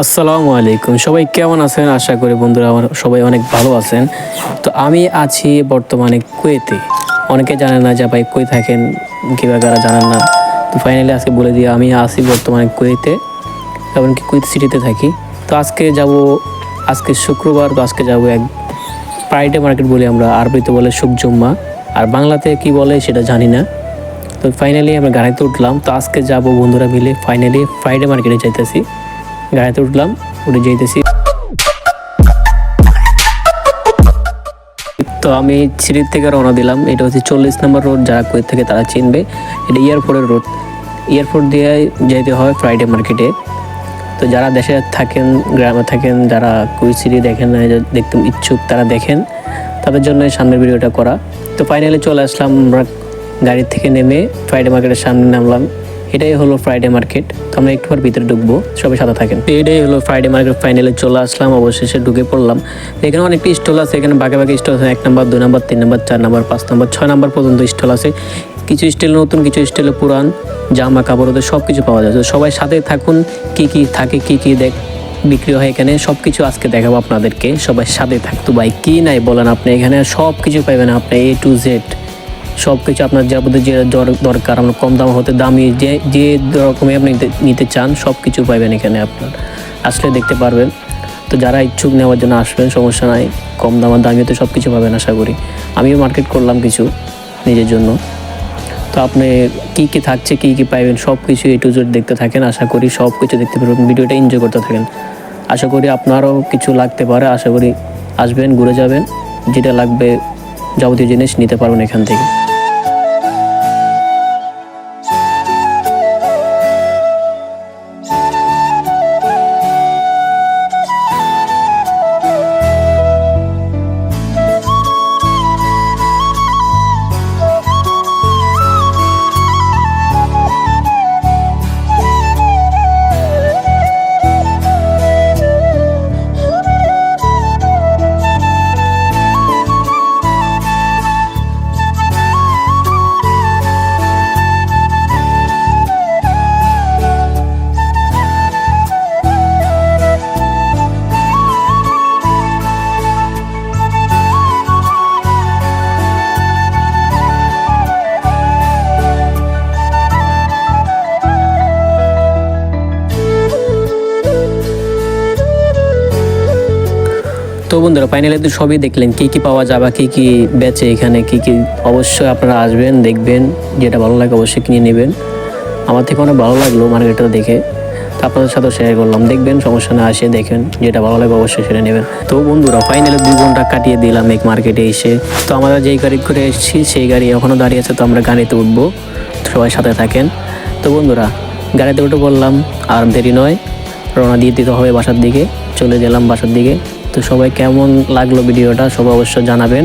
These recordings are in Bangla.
আসসালামু আলাইকুম। সবাই কেমন আছেন? আশা করি বন্ধুরা আমার সবাই অনেক ভালো আছেন। তো আমি আছি বর্তমানে কুয়েতে। অনেকে জানেন না যে ভাই কুয়ে থাকেন কিংবা যারা জানেন না। তো ফাইনালি আজকে বলে দিই আমি আছি বর্তমানে কুয়েতে, এমনকি কুয়েত সিটিতে থাকি। তো আজকে যাব, আজকে শুক্রবার, তো আজকে যাব এক ফ্রাইডে মার্কেট বলি আমরা। আরবিতে বলে শুকজুম্মা আর বাংলাতে কি বলে সেটা জানি না। তো ফাইনালি আমরা গাড়িতে উঠলাম। তো আজকে যাব বন্ধুরা মিলে ফাইনালি ফ্রাইডে মার্কেটে যাইতেছি। গাড়িতে উঠলাম, উঠে যেতেছি তো আমি সিঁড়ির থেকে রওনা দিলাম। এটা হচ্ছে চল্লিশ নম্বর রোড, যারা কুয়েত থেকে তারা চিনবে। এটা এয়ারপোর্টের রোড। এয়ারপোর্ট দিয়ে যেতে হয় ফ্রাইডে মার্কেটে। তো যারা দেশে থাকেন, গ্রামে থাকেন, যারা কুইত সিটি দেখেন না দেখতে ইচ্ছুক, তারা দেখেন। তাদের জন্য সামনের ভিডিওটা করা। তো ফাইনালি চলে আসলাম, আমরা গাড়ি থেকে নেমে ফ্রাইডে মার্কেটের সামনে নামলাম। এটাই হলো ফ্রাইডে মার্কেট তো আমরা একটুবার ভিতরে ঢুকবো, সবাই সাথে থাকেন। তো এটাই হলো ফ্রাইডে মার্কেট ফাইনালে চলে আসলাম, অবশেষে ঢুকে পড়লাম। এখানে অনেকটা স্টল আছে, এখানে বাকি বাকি স্টল আছে, এক নাম্বার, দুই নাম্বার, তিন নাম্বার, চার নাম্বার, পাঁচ নাম্বার, ছয় নাম্বার পর্যন্ত স্টল আছে। কিছু স্টাইল নতুন, কিছু স্টাইলে পুরান, জামা কাপড়, ওদের সব কিছু পাওয়া যায়। তো সবাই সাথে থাকুন, কি কি থাকে, কি কি দেখ, বিক্রি হয় এখানে সব কিছু আজকে দেখাবো আপনাদেরকে। সবাই সাথে থাকতো ভাই, কি নাই বলেন আপনি? এখানে সব কিছু পাইবেন আপনি এ টু জেড সব কিছু আপনার যাবতীয় যে দরকার আপনার কম দাম হতে দামি যে যে রকমই আপনি নিতে- চান সব কিছু পাইবেন এখানে আপনার। আসলে দেখতে পারবেন, তো যারা ইচ্ছুক নেওয়ার জন্য আসবেন, সমস্যা নাই, কম দামের দামিও তো সব কিছু পাবেন আশা করি। আমিও মার্কেট করলাম কিছু নিজের জন্য। তো আপনি কী কী থাকছে, কী কী পাইবেন সব কিছু এ টু জেড দেখতে থাকেন, আশা করি সব কিছু দেখতে পারবেন, ভিডিওটা এনজয় করতে থাকেন। আশা করি আপনারও কিছু লাগতে পারে, আশা করি আসবেন, ঘুরে যাবেন, যেটা লাগবে যাবতীয় জিনিস নিতে পারবেন এখান থেকে। তো বন্ধুরা ফাইনালি তো সবই দেখলেন, কি কি পাওয়া যাবে, কি কি বেচে এখানে, কি কি অবশ্যই আপনারা আসবেন, দেখবেন, যেটা ভালো লাগে অবশ্যই কিনে নেবেন। আমার থেকে অনেক ভালো লাগল মার্কেটটা দেখে, তো আপনাদের সাথে শেয়ার করলাম। দেখবেন, সমস্যা না আসে, দেখেন, যেটা ভালো লাগে অবশ্যই সেটা নেবেন। তো বন্ধুরা ফাইনালি দুই ঘণ্টা কাটিয়ে দিলাম এক মার্কেটে এসে। তো আমরা যেই গাড়ি করে এসেছি, সেই গাড়ি এখনও দাঁড়িয়ে আছে, তো আমরা গাড়িতে উঠবো সবাই সাথে থাকেন। তো বন্ধুরা, গাড়িতে উঠে বললাম আর দেরি নয়, রওনা দিয়ে দিতে হবে বাসার দিকে, চলে গেলাম বাসার দিকে। তো সবাই কেমন লাগল ভিডিওটা সবাই অবশ্যই জানাবেন।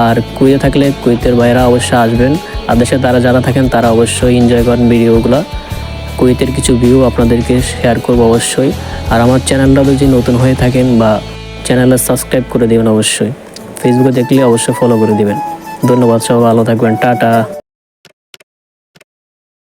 আর কুইতে থাকলে কুইতের বাইরা অবশ্যই আসবেন। আর দেশে তারা যারা থাকেন, তারা অবশ্যই এনজয় করেন ভিডিওগুলো। কুইতের কিছু ভিউ আপনাদেরকে শেয়ার করব অবশ্যই। আর আমার চ্যানেলটা যদি নতুন হয়ে থাকেন বা চ্যানেলে সাবস্ক্রাইব করে দেবেন অবশ্যই। ফেসবুকে দেখলে অবশ্যই ফলো করে দিবেন। ধন্যবাদ সবাই, ভালো থাকবেন। টাটা।